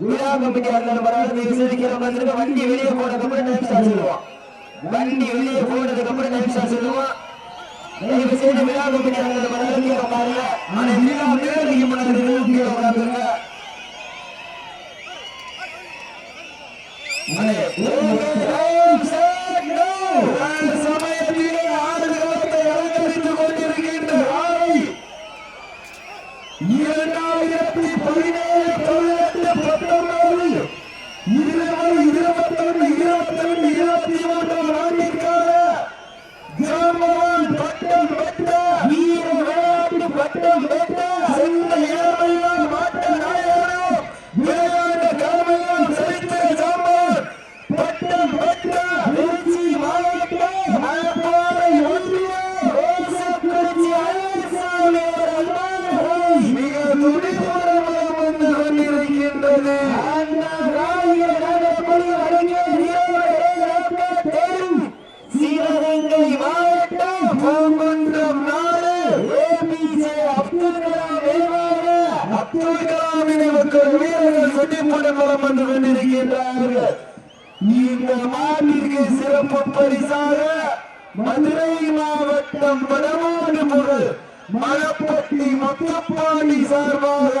விழா கமிட்டி இருந்தாலும் பரவாயில்ல வண்டி வெளியே போனதுக்கு அப்புறம் டைம் ஸ்டார் சொல்லுவான் வண்டி வெளியே போனதுக்கு அப்புறம் டைம் ஸ்டார்ட் சொல்லுவோம் தயவு செய்து விழா கமிட்டி இருந்தாலும் பரவாயில்ல பாருங்க ஆனா விழா முன்னாடி கீழே உட்காந்துருங்க வீரர்கள் துடிப்புடன் வந்து கொண்டிருக்கின்றார்கள். இந்த மாட்டிற்கு சிறப்பு பரிசாக மதுரை மாவட்டம் வடமாடு பொருள் மலப்பட்டி முத்துப்பாண்டி சார்பாக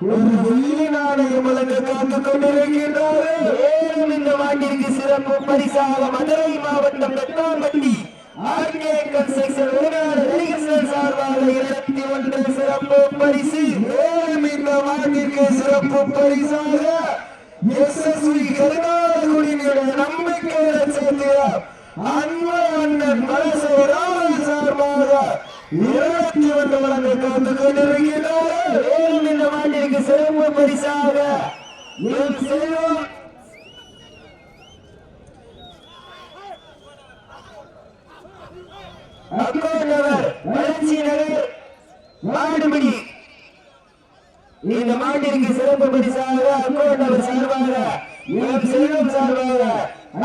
ஒரு வெள்ளி நாணயம் வழங்க காத்துக் கொண்டிருக்கின்றார்கள். மேலும் இந்த மாட்டிற்கு சிறப்பு பரிசாக மதுரை மாவட்டம் வெட்டாம்பட்டி ஆர்கே கன்ஸ்ட்ரக்ஷன் உருவான சார்பாக இருபத்தி ஒன்று சிறப்பு பரிசு. ஏழு இந்த மாட்டிற்கு சிறப்பு பரிசாக எஸ்எஸ்வி கருணாகுடியினுடைய நம்பிக்கை நட்சத்திரம் அன்பு அண்ணன் மனசை சார்பாக இருபத்தி ஒன்று வழங்க காத்து கொண்டிருக்கிறார் மேலும் இந்த மாட்டிற்கு சிறப்பு பரிசாக செல்வம் மாட்டிற்கு சிறப்பு பரிசாக அக்கோண்டவர் சார்பாக எம் செல்வம் சார்பாக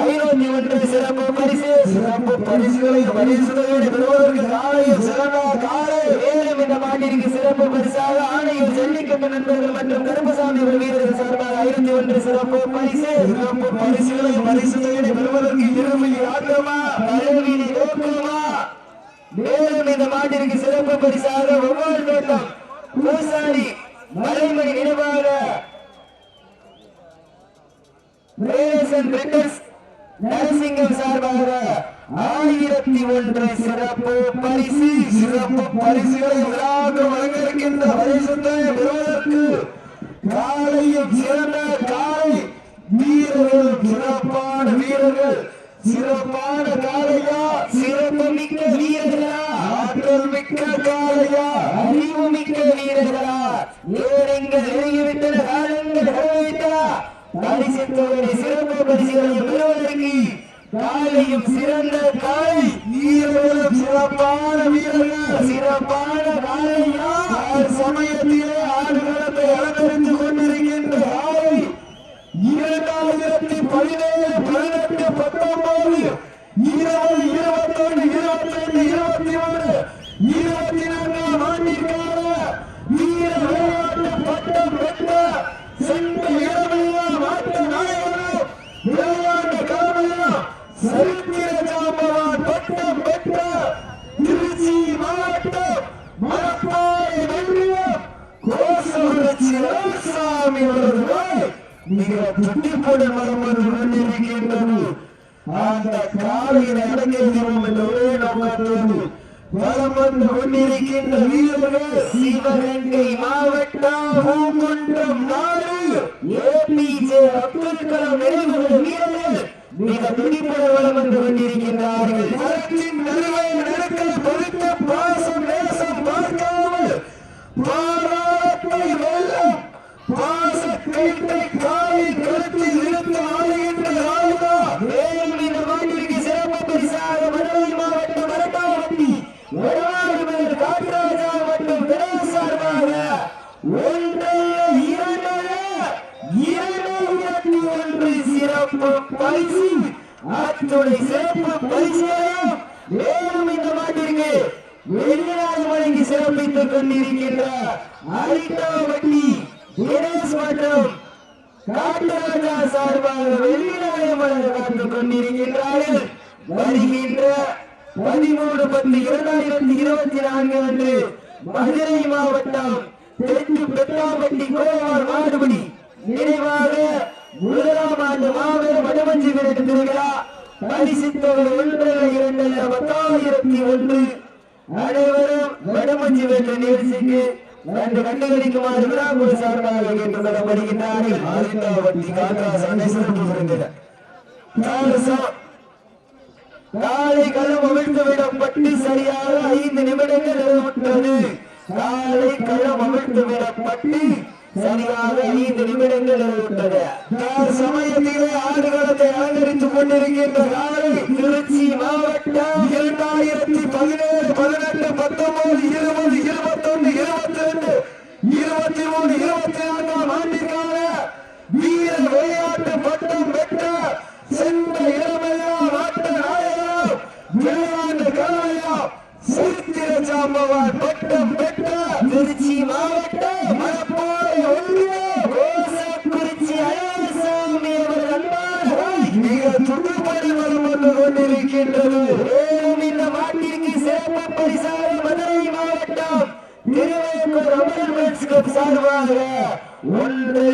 ஐநூத்தி ஒன்று சிறப்பு பரிசு சிறப்பு பரிசுகளை பரிசுகளோடு பெறுவதற்கு காலையில் சிறந்த காலை மேலும் இந்த மாட்டிற்கு சிறப்பு பரிசாக ஆணையம் ஜல்லிக்கட்டு நண்பர்கள் மற்றும் கருப்பசாமி வீரர்கள் சார்பாக ஐநூத்தி ஒன்று சிறப்பு பரிசு சிறப்பு பரிசுகளை பரிசுகளோடு பெறுவதற்கு இருமையில் ஆட்டமா பழவீதி நோக்கமா? மேலும் இந்த மாட்டிற்கு சிறப்பு பரிசாக ஒவ்வொரு தோட்டம் பூசாரி மலைமணி நினைவாக பிரேசன் பிரிட்டர்ஸ் நரசிங்கம் சார்பாக ஆயிரத்தி சிறப்பு பரிசு சிறப்பு பரிசுகளை விழாக்கு வழங்க இருக்கின்ற பரிசுத்தை பெறுவதற்கு காலையும் சிறந்த காலை வீரர்கள் சிறப்பான வீரர்கள் சிறப்பான காலையா சிறப்பு மிக்க வீரர்களா ஆற்றல் மிக்க காலையா அறிவு மிக்க வீரர்களா? நேரங்கள் நெருங்கிவிட்டன காலங்கள் கடந்துவிட்டன. பரிசு தொகை சிறப்பு பரிசுகளை பெறுவதற்கு காலையும் சிறந்த காலை வீரர்களும் சிறப்பான வீரர்கள் சிறப்பான காலையா சமயத்திலே ஆடுகளத்தை அலங்கரித்துக் கொண்டிருக்கின்ற காலை இரண்டாயிரத்தி பதினேழு பதினெட்டு பத்தொன்பது இருபது இருபத்தொன்று இருபத்தி இருபத்தி மூணு இருபத்தி நான்காம் ஆண்டிற்கான வீர விளையாட்டு பட்டம் பெற்ற சென்ற இளமையா மாற்ற நாயகனும் விளையாட்டு மிக துடிப்புடன் வரும் வந்து கொண்டிருக்கின்றது அந்த காலையில் அடங்குகிறோம் என்ற ஒரே நோக்கத்தோடு வலம் வந்து கொண்டிருக்கின்ற வீரர்கள் சிவகங்கை மாவட்டம் பூங்குன்றம் நாடு ஏபிஜே அப்துல் கலாம் நினைவு வீரர்கள் மிக துடிப்புடன் வலம் வந்து கொண்டிருக்கின்றார்கள் மரத்தின் நடுவே நடுக்கல் பொறுத்த பாசம் நேசம் பார்க்காமல் பாராட்டை வெல்லம் பாசக்கைத்தை காலில் கருத்தில் இழுத்து ஆடுகின்ற ராஜா மேலும் இந்த மாட்டிற்கு சிறப்பு பரிசாக மதுரை மாவட்டம் மரட்டாவட்டி வடவாடுமேல் காட்டுராஜா மற்றும் தினேஷ் சார்பாக ஒன்றல்ல இரண்டல்ல இரண்டாயிரத்தி ஒன்று சிறப்பு பரிசு அத்துணை சிறப்பு பரிசையும் மேலும் இந்த மாட்டிற்கு வெளிநாடு வழங்கி சிறப்பித்துக் கொண்டிருக்கின்ற அரிட்டாவட்டி தினேஷ் மற்றும் காட்டுராஜா சார்பாக வெள்ளிநாயம் வழங்க காத்துக் கொண்டிருக்கின்றார்கள். வருகின்ற பதிமூணு பத்து இரண்டாயிரத்தி இருபத்தி நான்கு அன்று மதுரை மாவட்டம் தெற்கு பெட்டாம்பட்டி கோவார் மாடுபடி நினைவாக முதலாம் ஆண்டு மாபெரும் வடமஞ்சி விரட்டு திருவிழா பரிசுத்தவர் ஒன்றரை இரண்டல்ல பத்தாயிரத்தி ஒன்று. அனைவரும் வடமஞ்சி வென்ற நிகழ்ச்சிக்கு ரெண்டு கண்டுகளிக்குமாறு விழாக்குழு சார்பாக கேட்டுக் கொள்ளப்படுகின்றார்கள் ஆதித்தாவட்டி காட்ராசனை சிறப்பு விருந்தினர் காலை களம் அவிழ்த்து விடப்பட்டு சரியாக ஐந்து நிமிடங்கள் நிறைவுற்றது காலை களம் அவிழ்த்து விடப்பட்டு சரியாக ஐந்து நிமிடங்கள் நிறைவுற்றது சமயத்திலே ஆடுகளத்தை அலங்கரித்துக் கொண்டிருக்கின்ற திருச்சி மாவட்டம் இரண்டாயிரத்தி பதினேழு பதினெட்டு பத்தொன்பது இருபது இருபத்தி நடந்து கொண்டிருக்கின்றது மேலும் இந்த மாட்டிற்கு சிறப்பு பரிசாக மதுரை மாவட்டம் திருவேங்கூர் அமர்மெண்ட்ஸ் கிளப் சார்பாக ஒன்று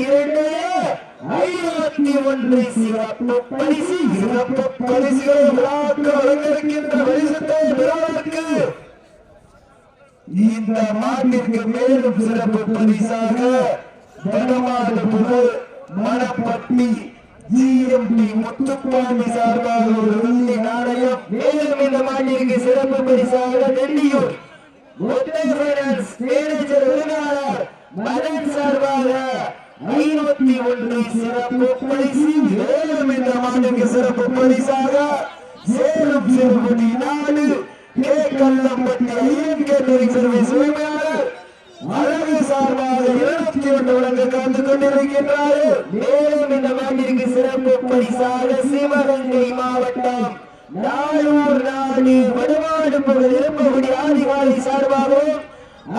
இரண்டு ஐநூத்தி ஒன்று சிறப்பு பரிசு சிறப்பு பரிசுகளை விழாக்க வழங்கியிருக்கின்ற பரிசுத்தை பெறுவதற்கு இந்த மாட்டிற்கு மேலும் சிறப்பு பரிசாக வடமாடு புகழ் மணப்பட்டி ஜிஎம்பி முத்துப்பாண்டி சார்பாக ஒரு வெள்ளி நாணயம். மேலும் இந்த மாட்டிற்கு சிறப்பு பரிசாக நெல்லியூர் மேனேஜர் உரிமையாளர் மதன் சார்பாக ஐநூத்தி ஒன்று சிறப்பு பரிசு. மேலும் இந்த மாட்டுக்கு சிறப்பு பரிசாக சேலம் சிறுபடி நாடு K. Kallampatti Iyan catering service உரிமையாளர் அழகு சார்பாக இருபத்தி ஒன்று வழங்க கொண்டிருக்கின்றார்கள் மேலும் இந்த பரிசாக சிவகங்கை மாவட்டம் நாளூர் நாடு வடுவாடு பகுதி இருப்பபடி ஆதிகாரி சார்பாகவும்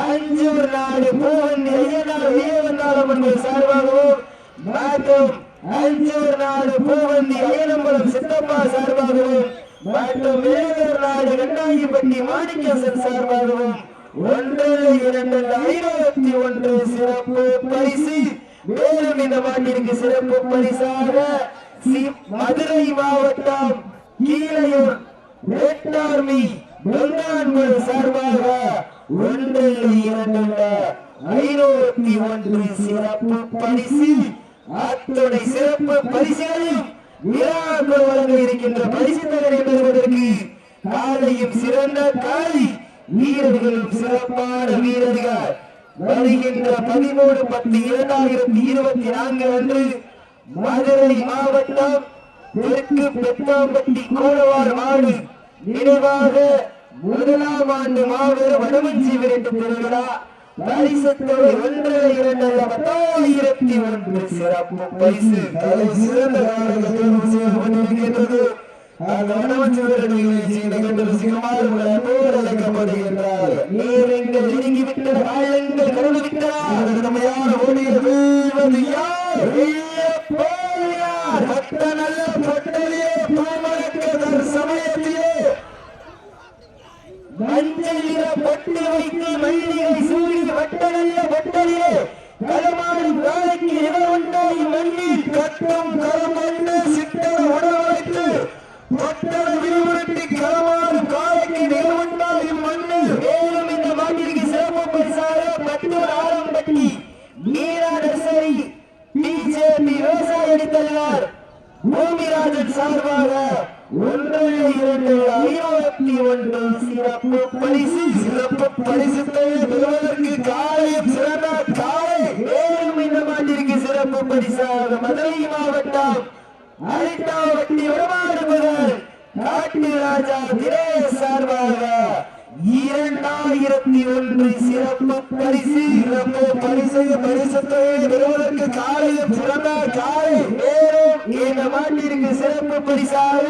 அஞ்சூர் நாடு பூவந்தி எளியனார் வீரவந்தாளமன்கள் சார்பாகவும் மற்றும் அஞ்சூர் நாடு பூவந்தி ஐயனம்பலம் சித்தப்பா சார்பாகவும் மற்றும் மேலூர் நாடு கண்டாயிப்பட்டி மாணிக்கசன் சார்பாகவும் ஒன்று இரண்டு ஐநூத்தி ஒன்று சிறப்பு பரிசு. மேலும் இந்த மாட்டிற்கு சிறப்பு பரிசாக மதுரை மாவட்டம் கீழையூர் வேட்டார்மி பெங்கான்கள் சார்பாக ஒன்று இரண்டு ஐநூத்தி ஒன்று சிறப்பு பரிசு அத்துணை சிறப்பு பரிசுகளையும் விழாக்கள் வழங்க இருக்கின்ற பரிசு தகரை பெறுவதற்கு காலையும் சிறந்த காலை வீரர்களும் சிறப்பான வீரர்கள். வருகின்ற பதிமூணு பத்து இரண்டாயிரத்தி இருபத்தி நான்கு அன்று மதுரை மாவட்டம் தெற்கு பெத்தாம்பட்டி கூடவார் மாடு. நினைவாக முதலாம் ஆண்டு மாபெரும் வடமஞ்சி விரட்டு திருவிழா பரிசுத்தொகை ஒன்றரை இரண்டு பத்தாயிரத்தி ஒன்று சிறப்பு பரிசு. சிறந்த காலங்கள் தேர்வு செய்யப்பட்டிருக்கின்றது அந்த வடமஞ்சி விரட்டு நெருங்கிவிட்ட காயங்கள் கருது விட்டார் கடமையான யார்? வீழப்போல் யார்? சிறப்பு பரிசு பெறுவதற்கு காலையும் சிறந்த காலை மேலும் இந்த மாட்டிற்கு சிறப்பு பரிசாக மதுரை மாவட்டம் அரிட்டாவட்டி வடமாடு முதல் காட்டு ராஜா தினேஷ் சார்பாக இரண்டாயிரத்தி ஒன்று சிறப்பு பரிசு சிறப்பு பரிசு பரிசத்தை பெறுவதற்கு காலையும் சிறந்த காலை மேலும் இந்த மாட்டிற்கு சிறப்பு பரிசாக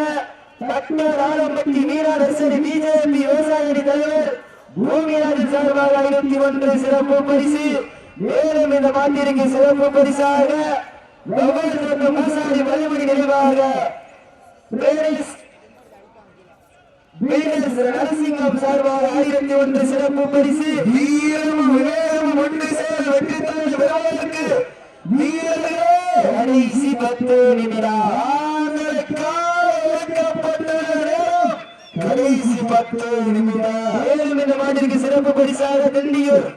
கட்டூர் ஆலம்பட்டி வீராதர்சனி பிஜேபி விவசாயி தலைவர் பூமியாரின் சார்பாக ஐநூத்தி ஒன்று சிறப்பு பரிசு. மேலும் இந்த மாட்டிற்கு சிறப்பு பரிசாக விவசாயி மசாடி நிறைவாக நரசிங்கம் சார்பாக ஆயிரத்தி ஒன்று சிறப்பு பரிசு. வீரமும் விவேகமும் ஒன்று சேர் வெற்றி தோல்வி பெறுவதற்கு வீரர்களே கடைசி பத்து நிமிடம். கடைசி பத்து நிமிடம் மேலும் இந்த மாட்டிற்கு சிறப்பு பரிசாக திண்டியூர்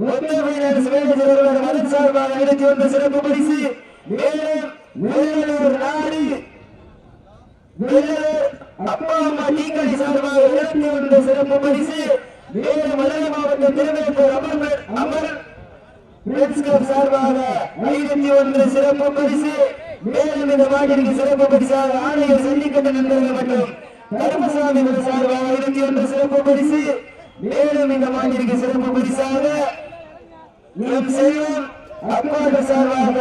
மதன் சார்பாக ஆயிரத்தி ஒன்று சிறப்பு பரிசு மேலும் வேலூர் நாடு அப்பா அம்மா டீக்கடை சார்பாக இருபத்தி ஒன்று சிறப்பு பரிசு வேலூர் மதுரை மாவட்டம் திருவேப்பூர் அமர் அமர் பிரெண்ட்ஸ் கிளப் சார்பாக ஐம்பத்தி ஒன்று சிறப்பு பரிசு மேலும் இந்த மாட்டிற்கு சிறப்பு பரிசாக ஆணையர் சல்லிக்கட்டு நண்பர்கள் மற்றும் கருமசாமி குழு சார்பாக ஐம்பத்தி ஒன்று சிறப்பு பரிசு. மேலும் இந்த மாட்டிற்கு சிறப்பு பரிசாக எம் செல்வம் அப்பாடு சார்பாக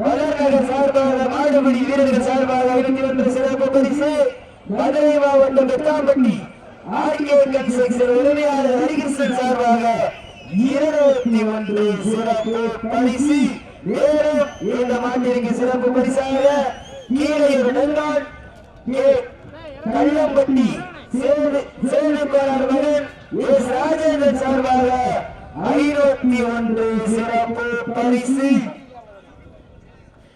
மலர்நகர் சார்பாக மாடுபிடி வீரர்கள் சார்பாக இருபத்தி ஒன்று சிறப்பு பரிசு. மதுரை மாவட்டம் பெத்தாம்பட்டி ஆர்கே கன்ஸ்ட்ரக்ஷன் உரிமையாளர் ஹரிகிருஷ்ணன் சார்பாக இருபத்தி ஒன்று சிறப்பு பரிசு. மேலும் இந்த மாட்டிற்கு சிறப்பு பரிசாக கீழே நெல்லாள் கே கள்ளம்பட்டி சேது சேதுக்காரர் மகன் எஸ் ராஜேந்திரன் சார்பாக ஐநூத்தி ஒன்று சிறப்பு பரிசு.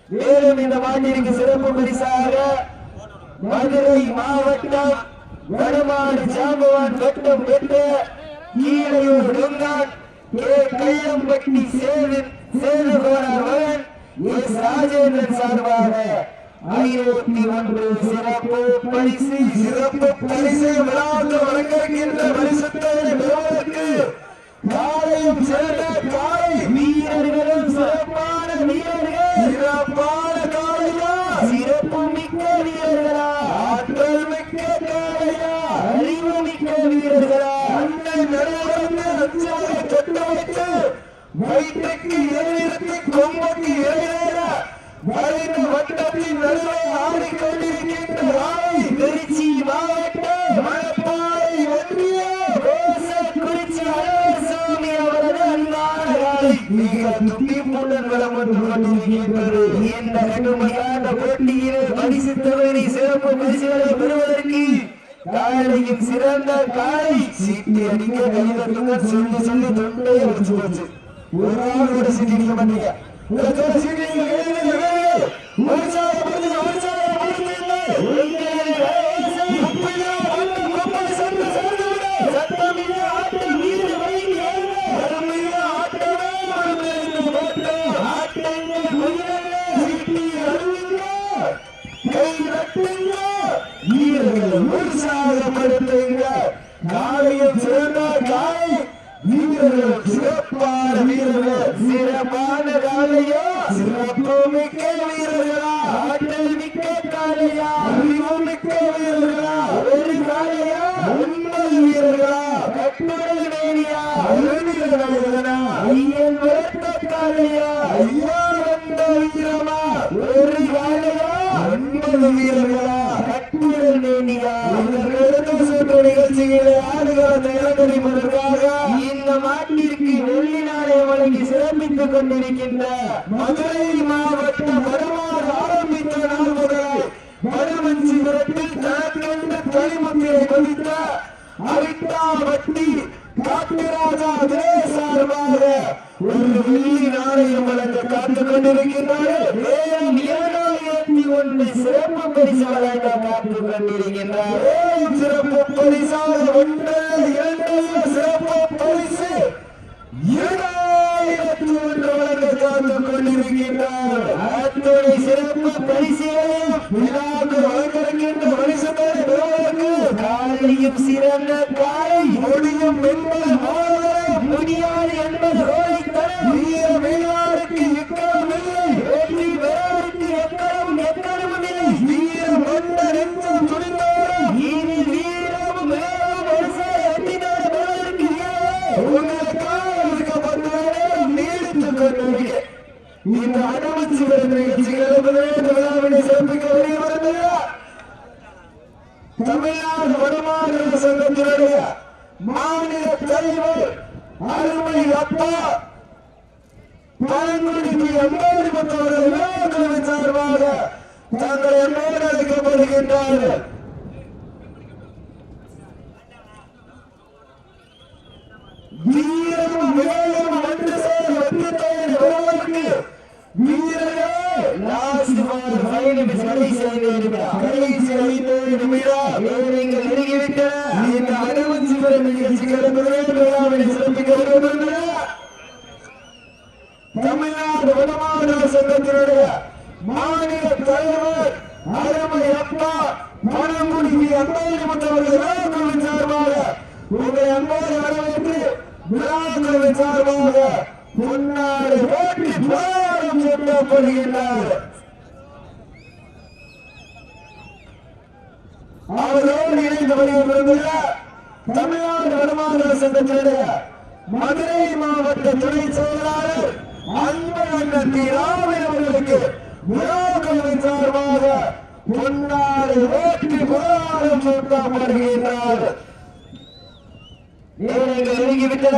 மேலும் இந்த மாநிலக்கு சிறப்பு பரிசாக மதுரை மாவட்டம் வடமாடு ஜாம்பவான் வட்டம் பெற்ற கீழையூர் டொங்கான் கே கையம்பட்டி சேது சேதுகோனார் மகன் எஸ் ராஜேந்திரன் சார்பாக ஐநூத்தி ஒன்று சிறப்பு பரிசு சிறப்பு பரிசு விழாவுக்கு வழங்கிருக்கின்ற பரிசுத்தவரை துடிப்புடன் இந்த கடுமையான போட்டியில் பரிசு தொகையை சிறப்பு பரிசுகளை பெறுவதற்கு காலையும் சிறந்த காலை சீட்டி அடிக்க கைதட்டுங்கள் சொல்லி சொல்லி தொண்டையை வச்சு போச்சு. ஒரு ஆள் கூட சீட்டி அடிக்க மாட்டீங்க. காலையும் சிறந்த காலை வீரர்கள் சிறப்பான வீரர்கள் சிறப்பான காலையா? சிறப்பு மிக்க வீரர்களா? ஆற்றல் மிக்க காலையா? அறிவு மிக்க வீரர்களா? ஒரு காலையா? ஒன்பது வீரர்களா? கட்டுடல் வேணியா? வீரர்களா ஐயன் வளர்த்த காலையா? ஐயா வந்த வீரமா? ஒரு காலையா? ஒன்பது கட்டுடல் வேணியா இதற்கு சுற்று நிகழ்ச்சிகளை ஆடுகளத்தை இறங்குவதற்காக இந்த மாட்டிற்கு வெள்ளி நாணயம் வழங்கி சிறப்பித்துக் கொண்டிருக்கின்ற மதுரை மாவட்ட முடியும் தாங்கள் எண்ணோடு அழைக்கப்படுகின்றார்கள் வீரமும் வேலும் ஒன்று சேர வெற்றி தோல்வி வருவதற்கு வீரர்களே லாஸ்ட் பால் ஃபைவ் நிமிஷம் கடைசி ஐந்து நிமிடம் கடைசி ஐந்து நிமிடம் நீங்கள் நெருங்கிவிட்டன இந்த அறுபத்தி ஒரு நிகழ்ச்சிகளை முதல் விழாவில் சிறப்பிக்க விரும்புகின்றன தமிழ்நாடு வடமாநில சங்கத்தினுடைய மாநில தலைவர் அருமை அப்பா பணங்குடி அம்பாடி மற்றவர்கள் விழாக்குழுவின் சார்பாக உங்களை அன்போடு வரவேற்று சார்பாக முன்னாடி போட்டி போராடம் சொல்லப்படுகின்றார் அவரோடு இணைந்து வருகின்ற தமிழ்நாடு வடமாநில சங்கத்தினுடைய மதுரை மாவட்ட துணை செயலாளர் அன்பழகி ராமன் அவர்களுக்கு விழாக்களின் சார்பாக முன்னாடி வேட்டி போராடம் சொல்லப்படுகின்றார் நீங்கள்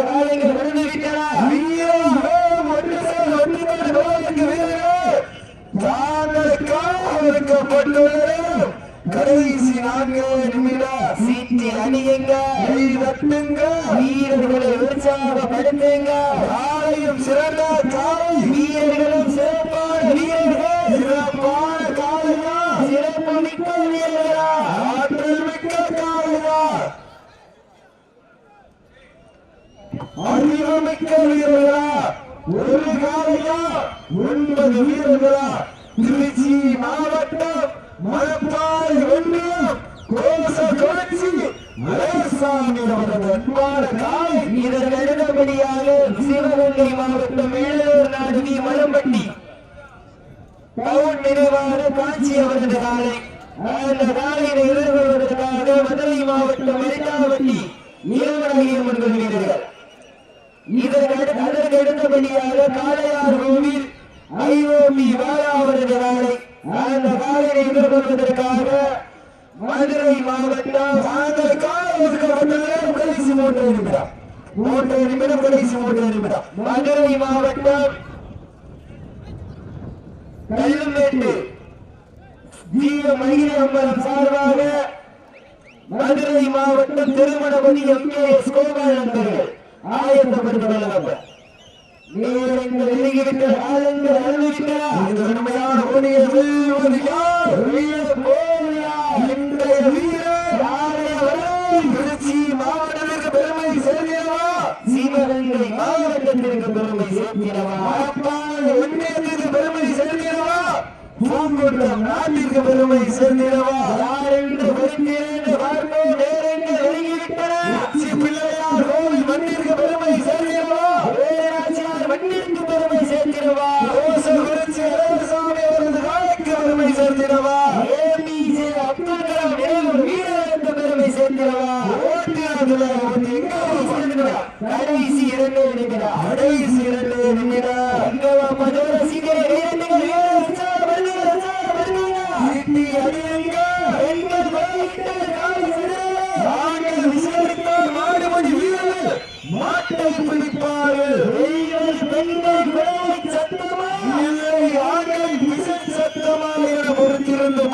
காலங்கள் விழுந்து விட்டன வீரம் ஒன்று ஒன்று சேர விளையாட்டுக்கு வீரர்கள் கடைசி நான்கு நிமிடம் சீட்டி அணியுங்க. கை தட்டுங்க வீரர்களை உற்சாகப்படுத்துங்க. காலையும் சிறந்த காலை. வீரர்களும் சிறப்பான வீரர்கள். சிறப்பான காலையா சிறப்பு மிக்க வீரர்களா ஆற்றல் மிக்க காலையா அறிவுமிக்க வீரர்களா ஒரு காலையா ஒன்பது வீரர்களா? திருச்சி மாவட்டம் மலப்பாறை ஒன்றியம் கோச குளச்சி சிவகங்கை மாவட்டம் மேலூர் நாடுவி மலம்பட்டி பவுன் நினைவான காட்சி அவரது காலை. அந்த காலையை எதிர்கொள்வதற்காக மதுரை மாவட்டம் மரிட்டாவட்டி நீலமலையம்மன் வீரர்கள் இதற்கு அதற்கு அடுத்தபடியாக காளையார் கோவில் ஐஓபி வாழாவரது காலை அந்த காலையை எதிர்கொள்வதற்காக மதுரை மாவட்டம் அந்த காலை ஒதுக்கப்பட்டுள்ள கடைசி மூன்று நிமிடம் மூன்று நிமிடம் கடைசி மூன்று நிமிடம் மதுரை மாவட்டம் கல்லுமேட்டு ஜீவ மகிழ அம்பலம் சார்பாக மதுரை மாவட்டம் Thirumanapathi M K S Gopal நண்பர்கள் ஆயத்தப்படுத்த வல்லவர் நேரங்கள் நெருங்கிவிட்ட காலங்கள் அழுவிட்டன இந்த உண்மையான ஒளியை வெல்வது யார் வீர போலியா இன்றைய வீரர் நாளைய வரை திருச்சி மாவட்டத்திற்கு பெருமை சேர்க்கிறவா? சிவகங்கை மாவட்டத்திற்கு பெருமை சேர்க்கிறவா? மணப்பாறை ஒன்றியத்திற்கு பெருமை சேர்க்கிறவா? பூங்குன்றம் நாட்டிற்கு பெருமை சேர்க்கிறவா? யார் என்று வருகிறேன் பார்ப்போம் பொறுத்திருந்து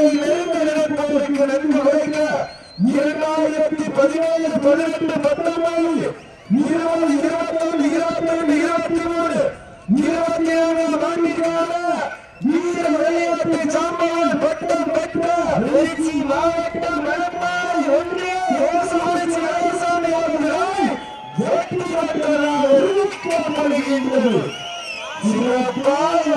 உன்னை நினைப்பதற்கு நன்கு வலிக்க இரண்டாயிரத்தி பதினேழு பதினெட்டு பத்தொன்பது இருபது இருபத்தொன்று இருபத்தொன்று இருபத்தி மூணு இருபத்தி ஏழாம் ஆண்டிற்கான வீர விளையாட்டு சாம்பியன் பட்டம் பெற்ற திருச்சி மாவட்டம் மணப்பாறை ஒன்றிய ராமசாமி அவர்களை வெற்றி பெற்றதாக அறிவிக்க சிறப்பாக